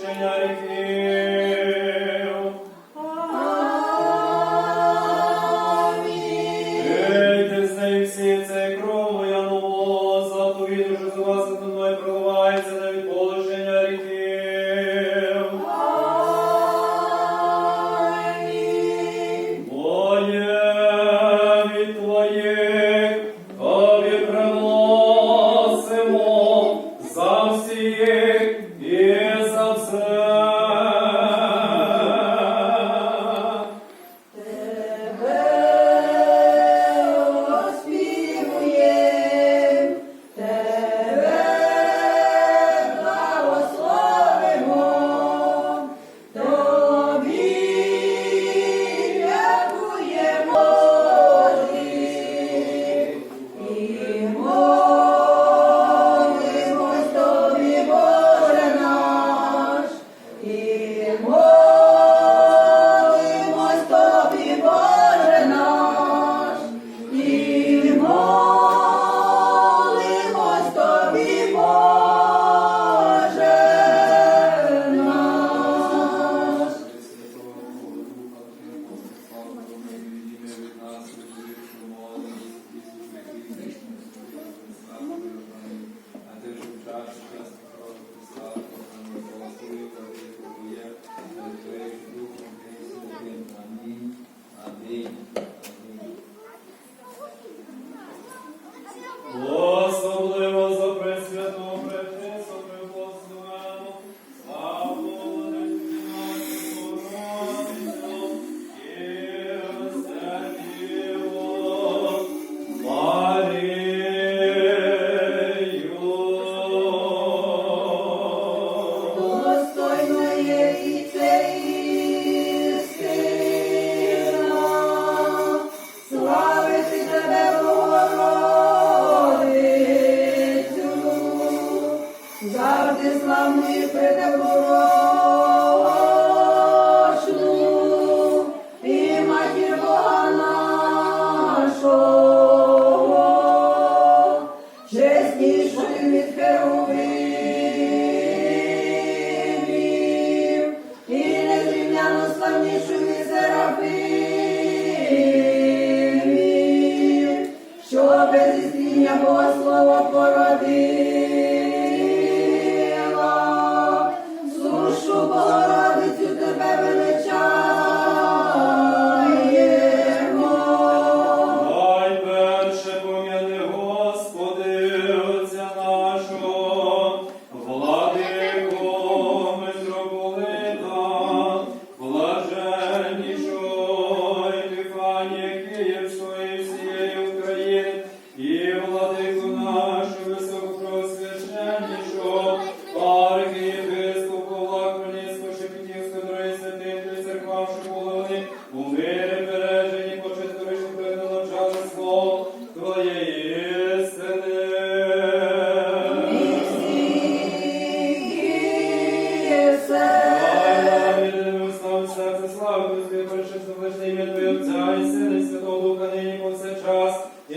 Señor, повсякчас, і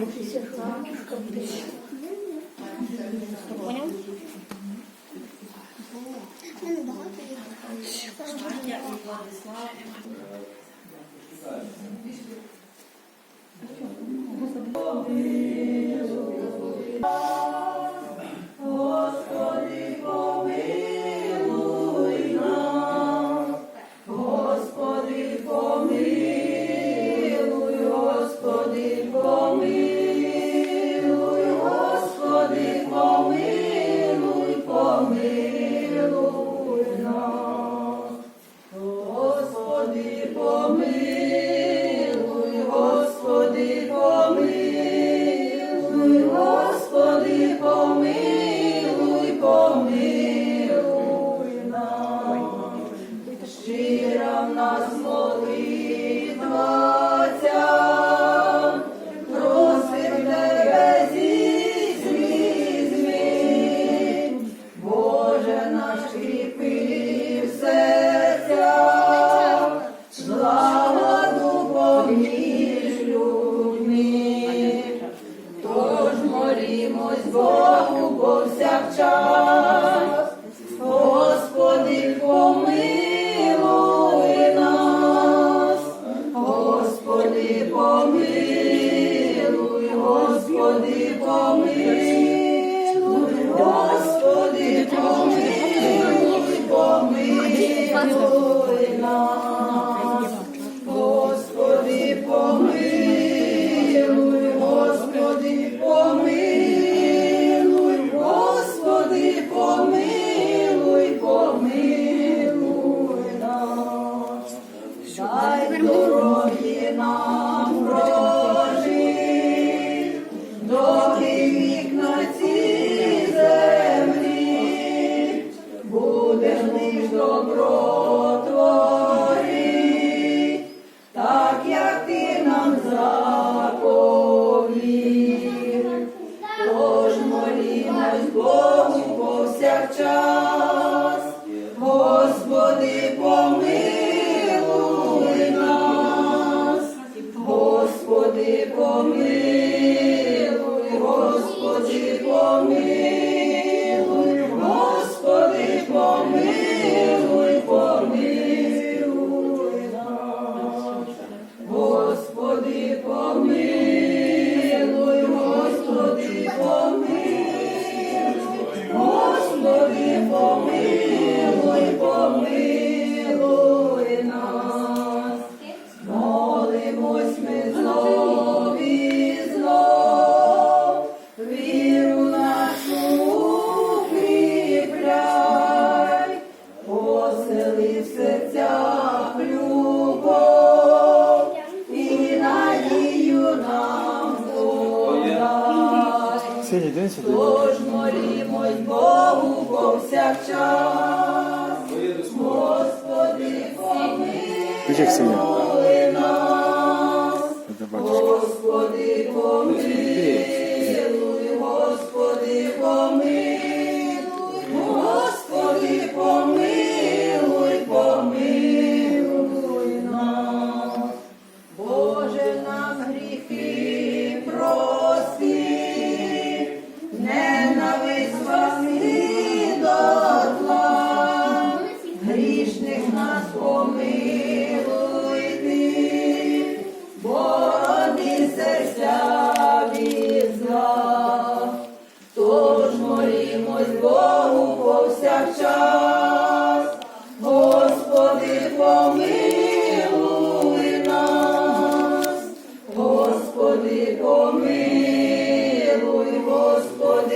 Господи,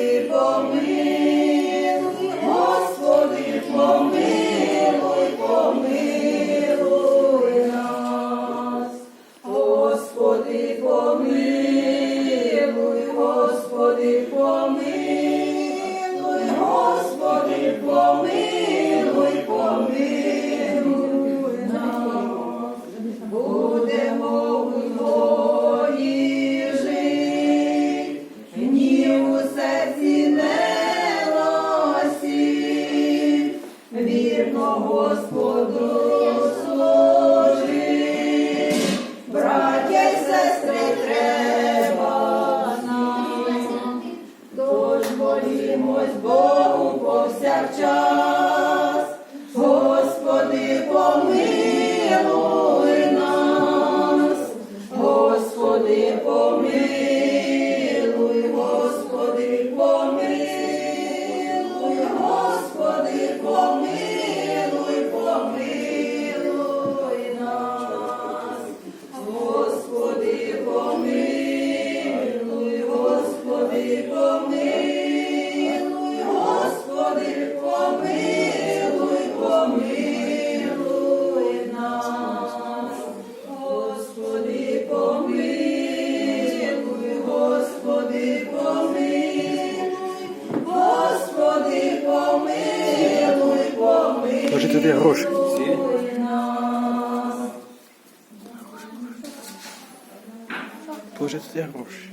Господи, church. Туди гроші. Боже, туди гроші.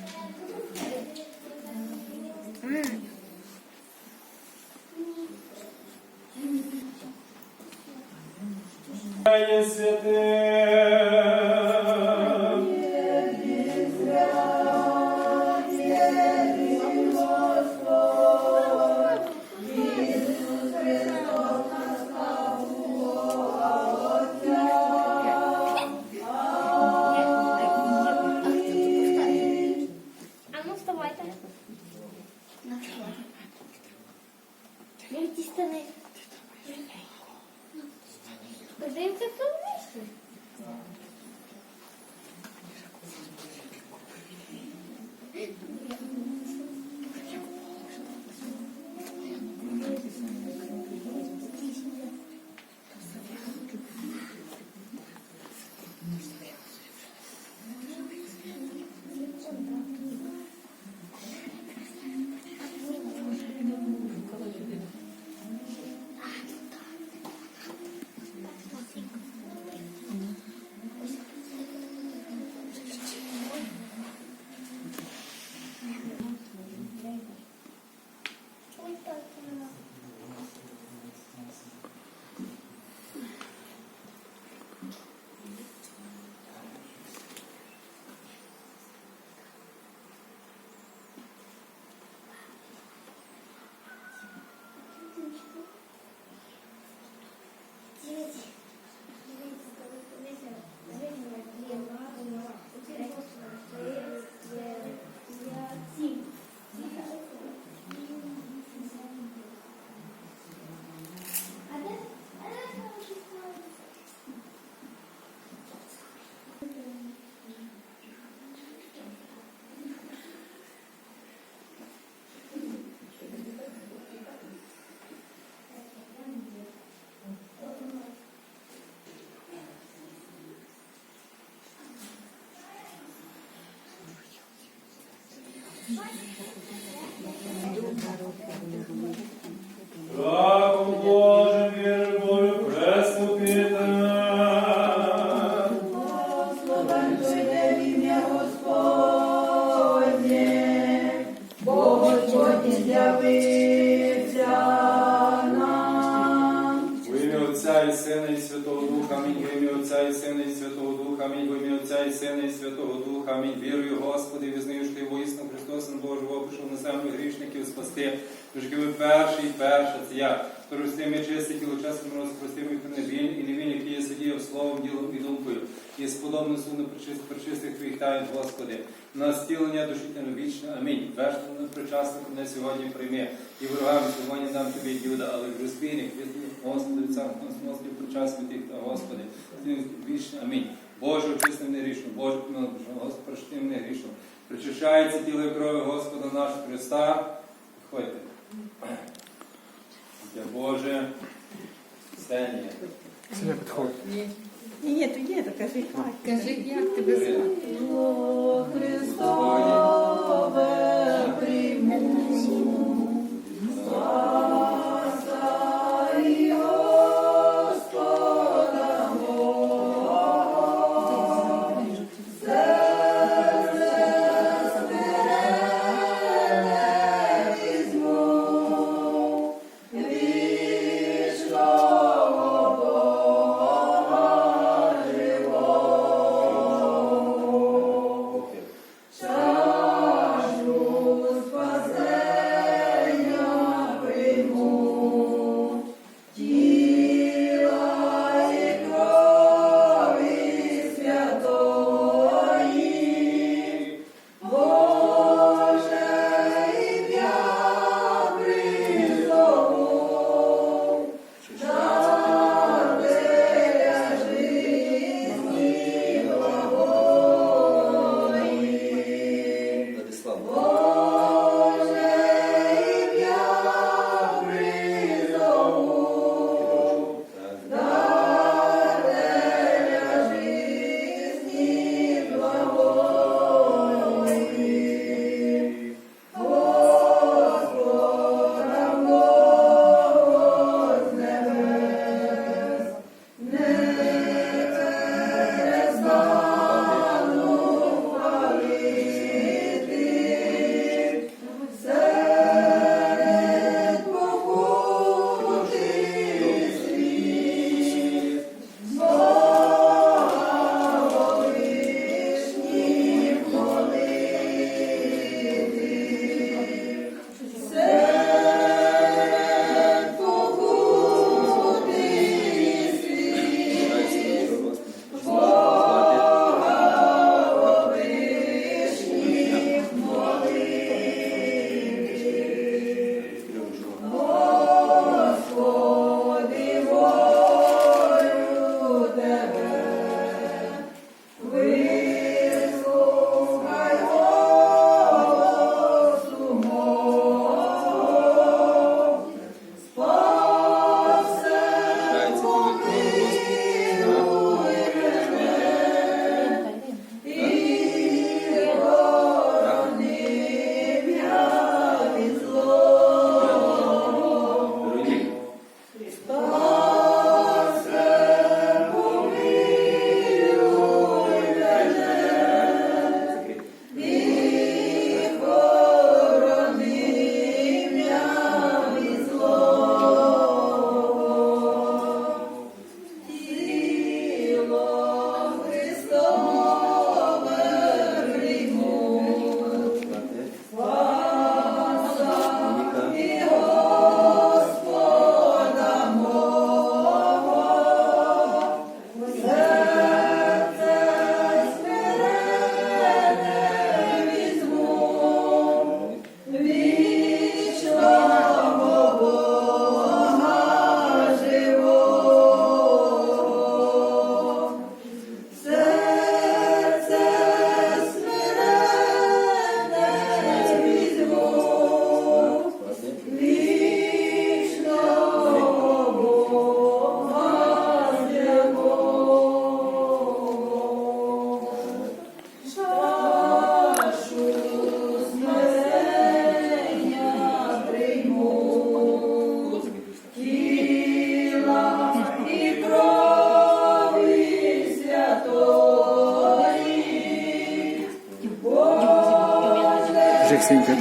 Mas... Сина і Святого Духа, амінь. В ім'я Отця і Сина і Святого Духа, амінь. В ім'я Отця і Сина і Святого Духа, амінь. Вірую, Господи, визнаю, що Ти воїсно Христос, Божого, прийшов на землю грішників спасти. Тож ви перший, перша, це я. Хто ростим і чистий, тіло чесом розпростим і невинен, і невинен, який є сидів словом, ділом і думкою. І сподобно суну причистих, причистих твоїх таїн, Господи. На стілення душі та вічне. Амінь. Вершину причасник не сьогодні прийми. І ворогам сьогодні дам тобі Юда, але в розбійник від Господи, цар Господи, причасник тих Господи. Вічне. Амінь. Боже, очисти мене грішно, Боже, Господи, прощти мене грішно. Причащається тіло і крові Господа нашого Христа. Ходьте. Дя Боже, Ксенія. Це підходить. Ні, ні, то є, то кажи. Кажи, як тебе звати? О Христове прийму.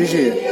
就是